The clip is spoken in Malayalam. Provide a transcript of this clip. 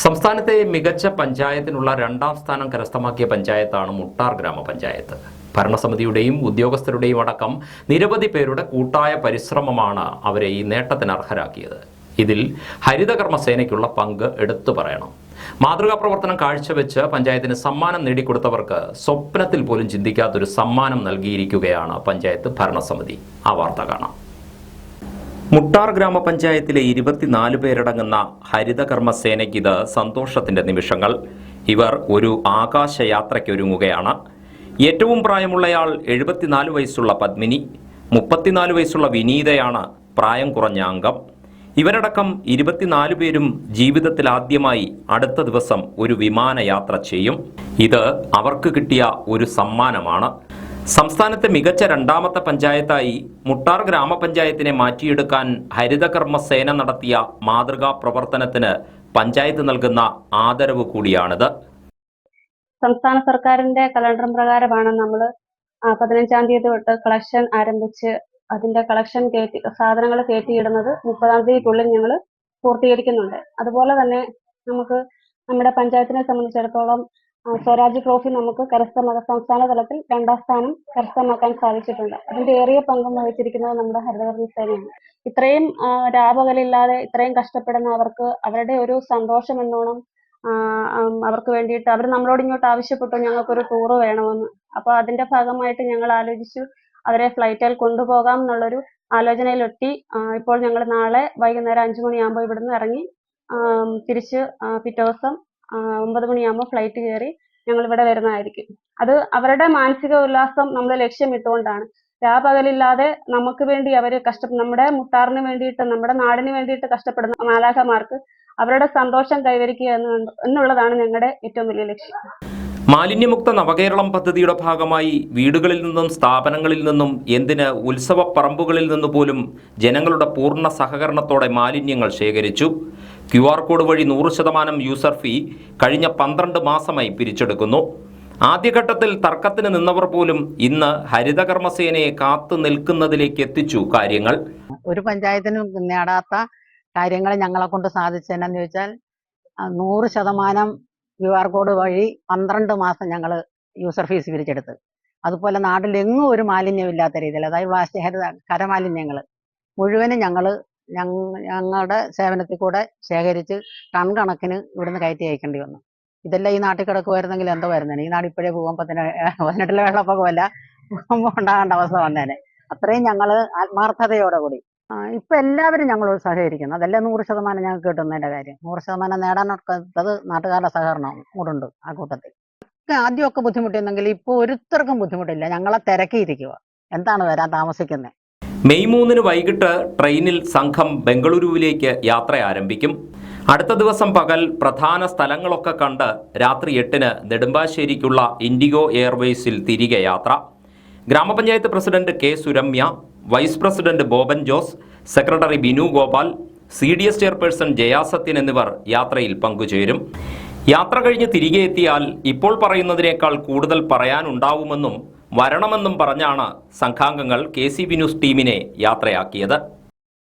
സംസ്ഥാനത്തെ മികച്ച പഞ്ചായത്തിനുള്ള രണ്ടാം സ്ഥാനം കരസ്ഥമാക്കിയ പഞ്ചായത്താണ് മുട്ടാർ ഗ്രാമപഞ്ചായത്ത്. ഭരണസമിതിയുടെയും ഉദ്യോഗസ്ഥരുടെയും അടക്കം നിരവധി പേരുടെ കൂട്ടായ പരിശ്രമമാണ് അവരെ ഈ നേട്ടത്തിന് അർഹരാക്കിയത്. ഇതിൽ ഹരിതകർമ്മസേനയ്ക്കുള്ള പങ്ക് എടുത്തു പറയണം. മാതൃകാ പ്രവർത്തനം കാഴ്ചവെച്ച് പഞ്ചായത്തിന് സമ്മാനം നേടിക്കൊടുത്തവർക്ക് സ്വപ്നത്തിൽ പോലും ചിന്തിക്കാത്തൊരു സമ്മാനം നൽകിയിരിക്കുകയാണ് പഞ്ചായത്ത് ഭരണസമിതി. ആ വാർത്ത കാണാം. മുട്ടാർ ഗ്രാമപഞ്ചായത്തിലെ ഇരുപത്തിനാല് പേരടങ്ങുന്ന ഹരിതകർമ്മ സേനയ്ക്ക് ഇത് സന്തോഷത്തിന്റെ നിമിഷങ്ങൾ. ഇവർ ഒരു ആകാശയാത്രയ്ക്കൊരുങ്ങുകയാണ്. ഏറ്റവും പ്രായമുള്ളയാൾ എഴുപത്തിനാല് വയസ്സുള്ള പത്മിനി മുപ്പത്തിനാല് വയസ്സുള്ള വിനീതയാണ് പ്രായം കുറഞ്ഞ അംഗം. ഇവരടക്കം ഇരുപത്തിനാല് പേരും ജീവിതത്തിൽ ആദ്യമായി അടുത്ത ദിവസം ഒരു വിമാനയാത്ര ചെയ്യും. ഇത് അവർക്ക് കിട്ടിയ ഒരു സമ്മാനമാണ്. സംസ്ഥാനത്തെ മികച്ച രണ്ടാമത്തെ പഞ്ചായത്തായി മുട്ടാർ ഗ്രാമപഞ്ചായത്തിനെ മാറ്റിയെടുക്കാൻ ഹരിതകർമ്മ സേന നടത്തിയ മാതൃകാ പ്രവർത്തനത്തിന് പഞ്ചായത്ത് നൽകുന്ന ആദരവ് കൂടിയാണിത്. സംസ്ഥാന സർക്കാരിന്റെ കലണ്ടർ പ്രകാരമാണ് നമ്മൾ പതിനഞ്ചാം തീയതി തൊട്ട് കളക്ഷൻ ആരംഭിച്ച് അതിന്റെ കളക്ഷൻ കയറ്റി സാധനങ്ങൾ കയറ്റിയിടുന്നത് മുപ്പതാം തീയതിക്കുള്ളിൽ ഞങ്ങൾ പൂർത്തീകരിക്കുന്നുണ്ട്. അതുപോലെ തന്നെ നമുക്ക് നമ്മുടെ പഞ്ചായത്തിനെ സംബന്ധിച്ചിടത്തോളം സ്വരാജ് ട്രോഫി നമുക്ക് കരസ്ഥമാ സംസ്ഥാന തലത്തിൽ രണ്ടാം സ്ഥാനം കരസ്ഥമാക്കാൻ സാധിച്ചിട്ടുണ്ട്. അതിന്റെ ഏറിയ പങ്കും വഹിച്ചിരിക്കുന്നത് നമ്മുടെ ഹരിതകർമ്മ സേനയാണ്. ഇത്രയും രാപകലില്ലാതെ ഇത്രയും കഷ്ടപ്പെടുന്ന അവർക്ക് അവരുടെ ഒരു സന്തോഷം എന്നോണം അവർക്ക് വേണ്ടിയിട്ട് അവർ നമ്മളോട് ഇങ്ങോട്ട് ആവശ്യപ്പെട്ടു ഞങ്ങൾക്കൊരു ടൂറ് വേണമെന്ന്. അപ്പൊ അതിന്റെ ഭാഗമായിട്ട് ഞങ്ങൾ ആലോചിച്ചു അവരെ ഫ്ലൈറ്റിൽ കൊണ്ടുപോകാം എന്നുള്ളൊരു ആലോചനയിലെത്തി ആ, ഇപ്പോൾ ഞങ്ങൾ നാളെ വൈകുന്നേരം അഞ്ചു മണിയാകുമ്പോൾ ഇവിടുന്ന് ഇറങ്ങി തിരിച്ച് പിറ്റേ ദിവസം ഒമ്പത് മണിയാകുമ്പോൾ ഫ്ലൈറ്റ് കയറി ഞങ്ങൾ ഇവിടെ വരുന്നതായിരിക്കും. അത് അവരുടെ മാനസിക ഉല്ലാസം നമ്മൾ ലക്ഷ്യമിട്ടുകൊണ്ടാണ് രാപകലില്ലാതെ നമുക്ക് വേണ്ടി അവർ കഷ്ട നമ്മുടെ മുത്താറിന് വേണ്ടിയിട്ട് നമ്മുടെ നാടിന് വേണ്ടിയിട്ട് കഷ്ടപ്പെടുന്ന മാലാഖമാർക്ക് അവരുടെ സന്തോഷം കൈവരിക്കുക എന്നുള്ളതാണ് ഞങ്ങളുടെ ഏറ്റവും വലിയ ലക്ഷ്യം. മാലിന്യമുക്ത നവകേരളം പദ്ധതിയുടെ ഭാഗമായി വീടുകളിൽ നിന്നും സ്ഥാപനങ്ങളിൽ നിന്നും എന്തിന് ഉത്സവ പറമ്പുകളിൽ നിന്ന് പോലും ജനങ്ങളുടെ പൂർണ സഹകരണത്തോടെ മാലിന്യങ്ങൾ ശേഖരിച്ചു. ക്യു ആർ കോഡ് വഴി നൂറ് ശതമാനം യൂസർ ഫീ കഴിഞ്ഞ പന്ത്രണ്ട് മാസമായി പിരിച്ചെടുക്കുന്നു. ആദ്യഘട്ടത്തിൽ തർക്കത്തിന് നിന്നവർ പോലും ഇന്ന് ഹരിതകർമ്മസേനയെ കാത്തു നിൽക്കുന്നതിലേക്ക് എത്തിച്ചു കാര്യങ്ങൾ. ഒരു പഞ്ചായത്തിനും നേടാത്ത കാര്യങ്ങൾ ഞങ്ങളെ കൊണ്ട് സാധിച്ചതെന്നു ചോദിച്ചാൽ നൂറ് ശതമാനം ക്യു ആർ കോഡ് വഴി പന്ത്രണ്ട് മാസം ഞങ്ങൾ യൂസർ ഫീസ് പിരിച്ചെടുത്ത്. അതുപോലെ നാട്ടിലെങ്ങും ഒരു മാലിന്യമില്ലാത്ത രീതിയിൽ അതായത് വാശി കരമാലിന്യങ്ങൾ മുഴുവനും ഞങ്ങൾ ഞങ്ങളുടെ സേവനത്തിൽ കൂടെ ശേഖരിച്ച് ടൺ കണക്കിന് ഇവിടുന്ന് കയറ്റി അയക്കേണ്ടി വന്നു. ഇതെല്ലാം ഈ നാട്ടിൽ കിടക്കുമായിരുന്നെങ്കിൽ എന്തോ വരുന്നേ ഈ നാട് ഇപ്പോഴേ ഭൂകമ്പത്തിന് പതിനെട്ടിലെ വെള്ളപ്പൊക്കമല്ല ഭൂകമ്പം ഉണ്ടാകേണ്ട അവസ്ഥ വന്നേനെ. അത്രയും ഞങ്ങൾ ആത്മാർത്ഥതയോടെ കൂടി. ഇപ്പൊ എല്ലാവരും ഞങ്ങളോട് സഹകരിക്കുന്നു. അതെല്ലാം നൂറ് ശതമാനം ഞങ്ങൾക്ക് കിട്ടുന്നതിന്റെ കാര്യം. നൂറ് ശതമാനം നേടാനൊക്കത്തത് നാട്ടുകാരുടെ സഹകരണം കൂടുണ്ട് ആ കൂട്ടത്തിൽ. ആദ്യമൊക്കെ ബുദ്ധിമുട്ടിയെന്നെങ്കിൽ ഇപ്പൊ ഒരുത്തർക്കും ബുദ്ധിമുട്ടില്ല. ഞങ്ങളെ തിരക്കിയിരിക്കുക എന്താണ് വരാൻ താമസിക്കുന്നത് മെയ് മൂന്നിന് വൈകിട്ട് ട്രെയിനിൽ സംഘം ബംഗളൂരുവിലേക്ക് യാത്ര ആരംഭിക്കും. അടുത്ത ദിവസം പകൽ പ്രധാന സ്ഥലങ്ങളൊക്കെ കണ്ട് രാത്രി എട്ടിന് നെടുമ്പാശ്ശേരിക്കുള്ള ഇൻഡിഗോ എയർവേസിൽ തിരികെ യാത്ര. ഗ്രാമപഞ്ചായത്ത് president K Suramya vice president Boban Jose secretary Binu Gopal C D S chairperson Jaya Sathyan എന്നിവർ യാത്രയിൽ പങ്കുചേരും. യാത്ര കഴിഞ്ഞ് തിരികെ എത്തിയാൽ ഇപ്പോൾ പറയുന്നതിനേക്കാൾ കൂടുതൽ പറയാനുണ്ടാവുമെന്നും വരണമെന്നും പറഞ്ഞാണ് സംഘാംഗങ്ങൾ കെ സി ബി ന്യൂസ് ടീമിനെ യാത്രയാക്കിയത്.